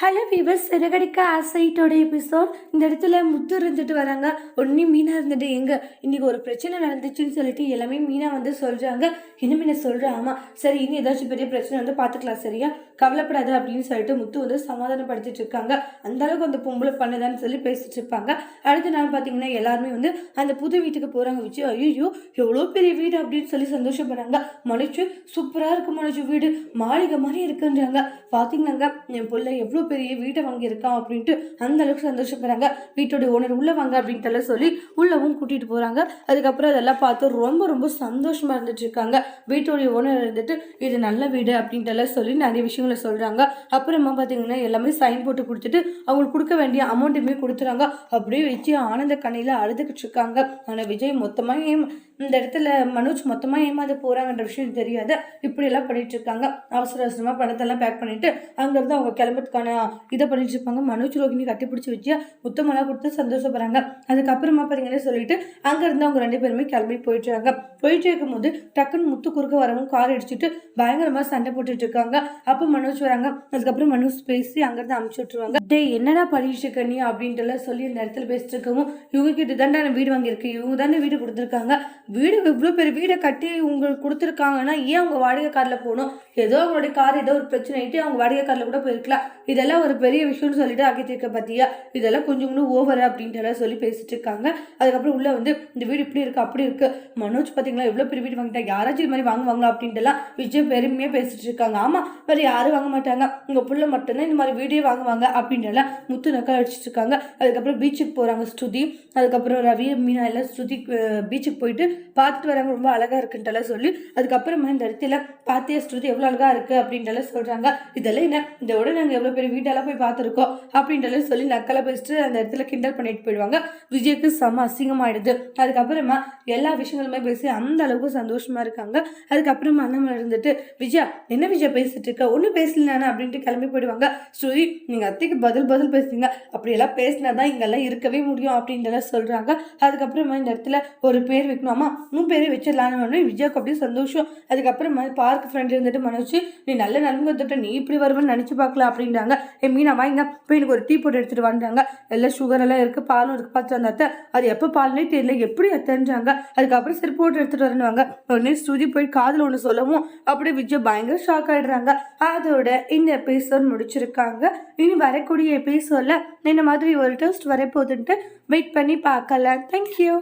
Hello viewers Siragadikka ஆசைட்டோட episode இந்த இடத்துல முத்து இருந்துட்டு வராங்க. ஒன்னே மீனா இருந்துட்டு எங்க? இன்னைக்கு ஒரு பிரச்சனை நடந்துச்சுன்னு சொல்லிட்டு எல்லாமே மீனா வந்து சொல்றாங்க. இன்னும் என்ன சொல்கிறா ஆமாம் சரி இனி ஏதாச்சும் பெரிய பிரச்சனை வந்து பார்த்துக்கலாம் சரியா? கவலைப்படாது அப்படின்னு சொல்லிட்டு முத்து வந்து சமாதானப்படுத்திட்டு இருக்காங்க. அந்த அளவுக்கு அந்த பொம்பளை பண்ணுதான்னு சொல்லி பேசிட்டு இருப்பாங்க. அடுத்த நாள் பார்த்தீங்கன்னா எல்லாருமே வந்து அந்த புது வீட்டுக்கு போகிறாங்க வச்சு ஐயோ எவ்வளோ பெரிய வீடு அப்படின்னு சொல்லி சந்தோஷப்படுறாங்க. மனுச்சு சூப்பராக இருக்கு மனுச்சு வீடு. மாளிகை மாதிரி இருக்குன்றாங்க. பார்த்தீங்கன்னாங்க என் பிள்ளை எவ்வளோ பெரிய வீட்டை வாங்கியிருக்கான் அப்படின்ட்டு அந்த அளவுக்கு சந்தோஷப்படுறாங்க. வீட்டோட ஓனர் உள்ள வாங்க அப்படின்ட்டு எல்லாம் சொல்லி உள்ளவும் கூட்டிட்டு போறாங்க. அதுக்கப்புறம் அதெல்லாம் பார்த்து ரொம்ப ரொம்ப சந்தோஷமா இருந்துட்டு இருக்காங்க. வீட்டோடைய ஓனர் இருந்துட்டு இது நல்ல வீடு அப்படின்ட்டு எல்லாம் சொல்லி நிறைய விஷயங்களை சொல்றாங்க. அப்புறமா பார்த்தீங்கன்னா எல்லாமே சைன் போட்டு கொடுத்துட்டு அவங்களுக்கு கொடுக்க வேண்டிய அமௌண்ட்டுமே கொடுத்துறாங்க. அப்படியே வச்சு ஆனந்த கண்ணியில் அழுதுகிட்டு இருக்காங்க. ஆனால் விஜய் மொத்தமாக ஏம் இந்த இடத்துல மனோஜ் மொத்தமாக ஏமாந்து போகிறாங்கன்ற விஷயம் தெரியாது. இப்படியெல்லாம் பண்ணிட்டு இருக்காங்க. அவசர அவசரமாக பணத்தெல்லாம் பேக் பண்ணிட்டு அங்கேருந்து அவங்க கிளம்புறதுக்கான இதை பண்ணிட்டு இருப்பாங்க. மனோஜ் ரோகிணி கட்டிப்பிடிச்சி வச்சு முத்தமெல்லாம் கொடுத்து சந்தோஷப்படுறாங்க. அதுக்கப்புறமா பார்த்தீங்கன்னா சொல்லிட்டு அங்கேருந்து அவங்க ரெண்டு பேருமே கிளம்பி போயிட்டுறாங்க போயிட்டு இருக்கும்போது டக்குன்னு முத்து குறுக்க வரவும் கார் அடிச்சுட்டு பயங்கரமாக சண்டை போட்டுட்டு இருக்காங்க. அப்போ மனோஜ் வராங்க. அதுக்கப்புறம் மனோஜ் பேசி அங்கேருந்து அமுச்சு விட்டுருவாங்க. டேய் என்னடா பண்ணிட்டு இருக்க நீ அப்படின்ட்டு எல்லாம் சொல்லி இந்த இடத்துல பேசிட்டு இருக்கவும் இவங்க கிட்ட தாண்டா வீடு வாங்கியிருக்கேன் இவங்க தானே வீடு கொடுத்துருக்காங்க. வீடு இவ்வளோ பெரிய வீடை கட்டி உங்களுக்கு கொடுத்துருக்காங்கன்னா ஏன் அவங்க வாடகை காரில் போகணும்? ஏதோ அவங்களுடைய கார் ஏதோ ஒரு பிரச்சனை ஆயிட்டு அவங்க வாடகை காரில் கூட போயிருக்கலாம். இதெல்லாம் ஒரு பெரிய விஷயம்னு சொல்லிட்டு அகித்திருக்க பார்த்தியா இதெல்லாம் கொஞ்சம் கூட ஓவர் அப்படின்ட்டு எல்லாம் சொல்லி பேசிட்டு இருக்காங்க அதுக்கப்புறம் உள்ள வந்து இந்த வீடு இப்படி இருக்கு அப்படி இருக்கு. மனோஜ் பார்த்தீங்களா எவ்வளோ பெரிய வீடு வாங்கிட்டா யாராச்சும் இது மாதிரி வாங்குவாங்களா அப்படின்ட்டு எல்லாம் விஜய் பெருமையாக பேசிட்டு இருக்காங்க ஆமாம் வேறு யாரும் வாங்க மாட்டாங்க. உங்கள் பிள்ளை மட்டும்தான் இந்த மாதிரி வீடே வாங்குவாங்க அப்படின்ட்டு எல்லாம் முத்து நக்கல் அடிச்சிட்டு இருக்காங்க அதுக்கப்புறம் பீச்சுக்கு போகிறாங்க ஸ்ருதி. அதுக்கப்புறம் ரவி மீனா எல்லாம் ஸ்ருதி பீச்சுக்கு போயிட்டு பார்த்துட்டு வராங்க. ரொம்ப அழகாக இருக்குன்ட்டுலாம் சொல்லி அதுக்கப்புறமா இந்த இடத்துல பார்த்தியா ஸ்ருதி எவ்வளோ அழகாக இருக்கு அப்படின்ட்டுலாம் சொல்கிறாங்க இதெல்லாம் என்ன? இதோட விட நாங்கள் எவ்வளோ பெரிய வீட்டெல்லாம் போய் பார்த்துருக்கோம் அப்படின்ட்டுலாம் சொல்லி நக்கலை பேசிட்டு அந்த இடத்துல கிண்டல் பண்ணிட்டு போயிடுவாங்க. விஜய்க்கு செம அசிங்கமாயிடுது. அதுக்கப்புறமா எல்லா விஷயங்களுமே பேசி அந்த அளவுக்கு சந்தோஷமா இருக்காங்க. அதுக்கப்புறமா அண்ணன் இருந்துட்டு விஜயா என்ன விஜயா பேசிட்டு இருக்க ஒன்றும் பேசலானே அப்படின்ட்டு கிளம்பி போயிடுவாங்க. ஸ்ருதி நீங்கள் அத்தைக்கு பதில் பதில் பேசுறீங்க. அப்படியெல்லாம் பேசினா தான் இங்கெல்லாம் இருக்கவே முடியும் அப்படின்றத சொல்கிறாங்க அதுக்கப்புறமா இந்த இடத்துல ஒரு பேர் வைக்கணும். இன்னும் பேரே வச்சிடலான்னு உடனே விஜயாக்கு அப்படியே சந்தோஷம். அதுக்கப்புறமா பார்க் ஃப்ரெண்ட் இருந்துட்டு மனோஜ் நீ நல்ல நலங்கு வந்துட்டு நீ இப்படி வருவேன்னு நினச்சி பார்க்கலாம் அப்படின்றாங்க. ஏ மீனா வாங்க போய் எனக்கு ஒரு டீ போட்டு எடுத்துகிட்டு வந்தாங்க எல்லாம் சுகர் எல்லாம் இருக்கு பாலும் இருக்குது பார்த்து அந்த அத்தை. அது எப்போ பால்னே தெரியல எப்படி அத்தைன்றாங்க அதுக்கப்புறம் சரி போட்டு எடுத்துகிட்டு வரணுவாங்க உடனே ஸ்ருதி போய் காதில் ஒன்று சொல்லவும் அப்படியே விஜய் பயங்கர ஷாக் ஆகிடுறாங்க அதோட இந்த எபிசோட் முடிச்சிருக்காங்க. இனி வரக்கூடிய எபிசோடில் இந்த மாதிரி ஒரு டெஸ்ட் வரப்போகுதுன்ட்டு வெயிட் பண்ணி பார்க்கலாம். தேங்க்யூ